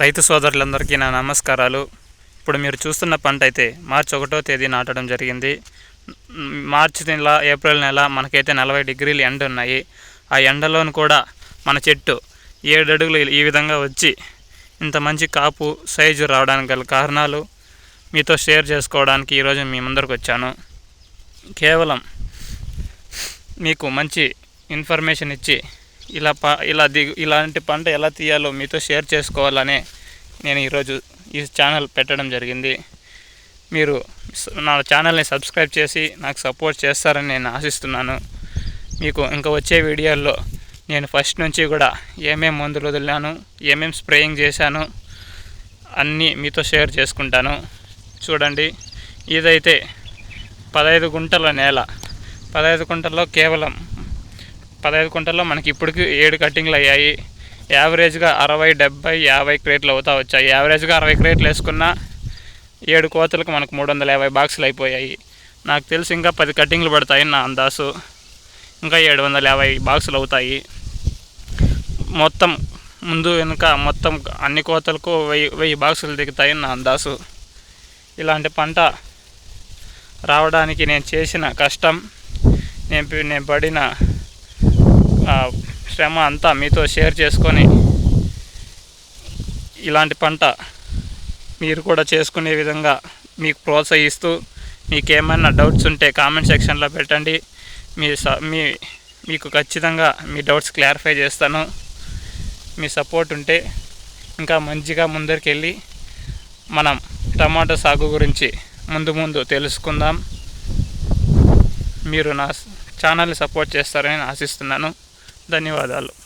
రైతు సోదరులందరికీ నా నమస్కారాలు. ఇప్పుడు మీరు చూస్తున్న పంట అయితే మార్చి ఒకటో తేదీ నాటడం జరిగింది. మార్చి నెల ఏప్రిల్ నెల మనకైతే నలభై డిగ్రీలు ఎండ ఉన్నాయి. ఆ ఎండలోను కూడా మన చెట్టు ఏడు అడుగులు ఈ విధంగా వచ్చి ఇంత మంచి కాపు సైజు రావడానికి గల కారణాలు మీతో షేర్ చేసుకోవడానికి ఈరోజు మీ ముందరకు వచ్చాను. కేవలం మీకు మంచి ఇన్ఫర్మేషన్ ఇచ్చి ఇలా ప ఇలా దిగు ఇలాంటి పంట ఎలా తీయాలో మీతో షేర్ చేసుకోవాలనే నేను ఈరోజు ఈ ఛానల్ పెట్టడం జరిగింది. మీరు నా ఛానల్ని సబ్స్క్రైబ్ చేసి నాకు సపోర్ట్ చేస్తారని నేను ఆశిస్తున్నాను. మీకు ఇంకా వచ్చే వీడియోల్లో నేను ఫస్ట్ నుంచి కూడా ఏమేమి మందులు వదిలినాను ఏమేమి స్ప్రేయింగ్ చేశాను అన్నీ మీతో షేర్ చేసుకుంటాను. చూడండి ఇదైతే పదహైదు గుంటల నేల. పదహైదు గుంటల్లో కేవలం పదహైదు కుంటల్లో మనకి ఇప్పటికి ఏడు కటింగ్లు అయ్యాయి. యావరేజ్గా అరవై డెబ్బై యాభై క్రేట్లు అవుతా వచ్చాయి. యావరేజ్గా అరవై క్రేట్లు వేసుకున్న ఏడు కోతలకు మనకు మూడు వందల యాభై బాక్సులు అయిపోయాయి. నాకు తెలిసి ఇంకా పది కటింగ్లు పడతాయి నా అందాసు ఇంకా ఏడు వందల యాభై బాక్సులు అవుతాయి. మొత్తం ముందు వెనుక మొత్తం అన్ని కోతలకు వెయ్యి వెయ్యి బాక్సులు దిగుతాయి నా అందాసు ఇలాంటి పంట రావడానికి నేను చేసిన కష్టం నేను నేను పడిన శ్రమ అంతా మీతో షేర్ చేసుకొని ఇలాంటి పంట మీరు కూడా చేసుకునే విధంగా మీకు ప్రోత్సహిస్తూ మీకేమైనా డౌట్స్ ఉంటే కామెంట్ సెక్షన్లో పెట్టండి. మీ మీ మీకు ఖచ్చితంగా మీ డౌట్స్ క్లారిఫై చేస్తాను. మీ సపోర్ట్ ఉంటే ఇంకా మంచిగా ముందరికి వెళ్ళి మనం టమాటో సాగు గురించి ముందు ముందు తెలుసుకుందాం. మీరు నా ఛానల్ని సపోర్ట్ చేస్తారని ఆశిస్తున్నాను. ధన్యవాదాలు.